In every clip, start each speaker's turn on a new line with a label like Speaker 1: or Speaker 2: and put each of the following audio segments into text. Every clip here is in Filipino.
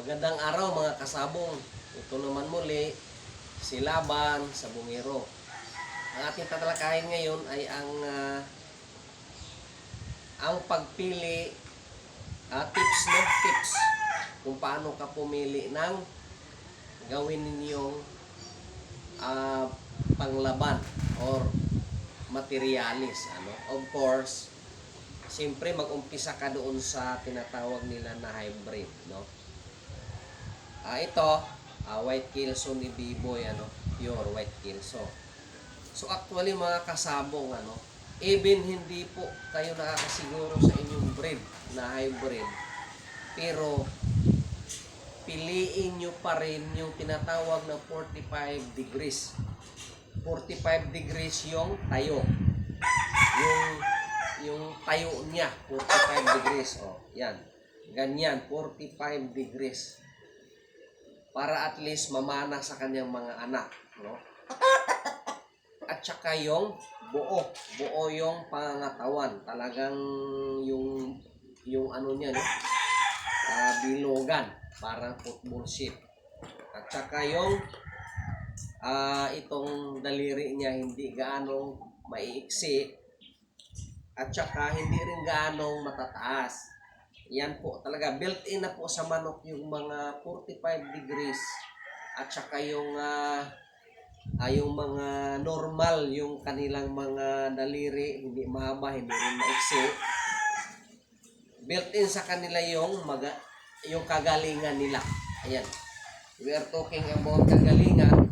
Speaker 1: Magandang araw mga kasabong. Ito naman muli, si Laban sa Bungero. Ang ating tatalakayin ngayon ay ang ah, ang pagpili ah, tips no tips kung paano ka pumili ng gawin ninyong ah, panglaban or materialis ano of course siyempre mag-umpisa ka doon sa tinatawag nila na hybrid no Ah, ito, ah, white kilso ni B-boy, ano, pure white kilso. So actually mga kasabong, ano, even hindi po kayo nakakasiguro sa inyong breed na hybrid, pero piliin nyo pa rin yung tinatawag na 45 degrees. 45 degrees yung tayo. Yung yung tayo niya, 45 degrees. Oh, yan. Ganyan, 45 degrees para at least mamana sa kanyang mga anak, no? At saka yung buo, buo yung pangatawan, talagang yung yung ano niya, no? Ah, bilogan, parang football sheet. At saka yung ah, itong daliri niya hindi gaano maiiksi at saka hindi rin gaano matataas. Yan po talaga built-in na po sa manok yung mga 45 degrees. At saka yung ah, ah, yung mga normal yung kanilang mga daliri hindi mahaba hindi rin maiksi. Built-in sa kanila yung maga, yung kagalingan nila. Ayan. We are talking about kagalingan.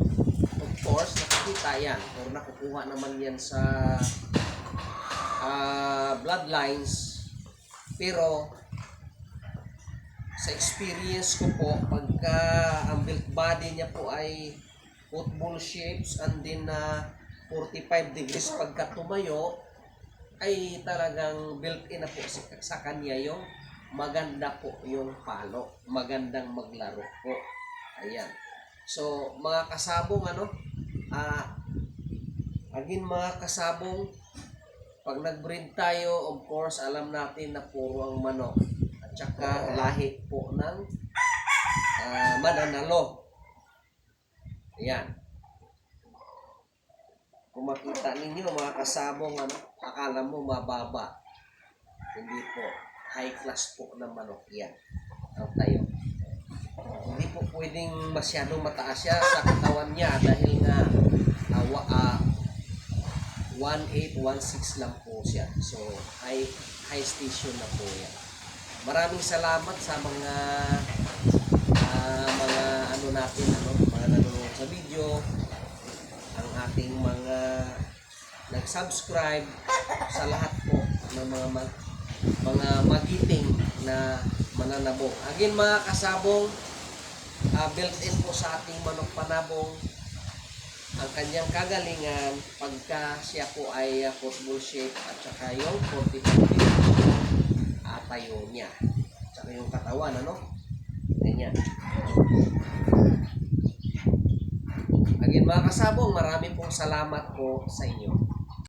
Speaker 1: Of course nakikita yan. Or nakukuha naman yan sa ah, bloodlines. Pero sa experience ko po, pagka ang built body niya po ay football shapes and then na 45 degrees pagka tumayo, ay talagang built-in na po sa, sa kanya yung maganda po yung palo. Magandang maglaro po. Ayan. So, mga kasabong, ano, ah, again mga kasabong, pag nag-breed tayo, of course, alam natin na puro ang manok at saka lahi po ng ah, mananalo. Ayan. Kung makita ninyo mga kasabong, ano, akala mo mababa. Hindi po. High class po na manok yan. Ang tayo. Hindi po pwedeng masyadong mataas siya sa katawan niya dahil nga ah, wa- ah, 1.8, 1.6 lang po siya. So, high, high station na po yan. Maraming salamat sa mga ah, mga ano natin, ano, mga nanonood sa video, ang ating mga nag-subscribe sa lahat po ng mga mag, mga magiting na mananabong. Again mga kasabong, ah, built-in po sa ating manok panabong. Ang kanyang kagalingan pagka siya po ay uh, football shape at saka yung 45 degrees uh, tayo niya. At saka yung katawan, ano? Ganyan. Again, mga kasabong, marami pong salamat po sa inyo.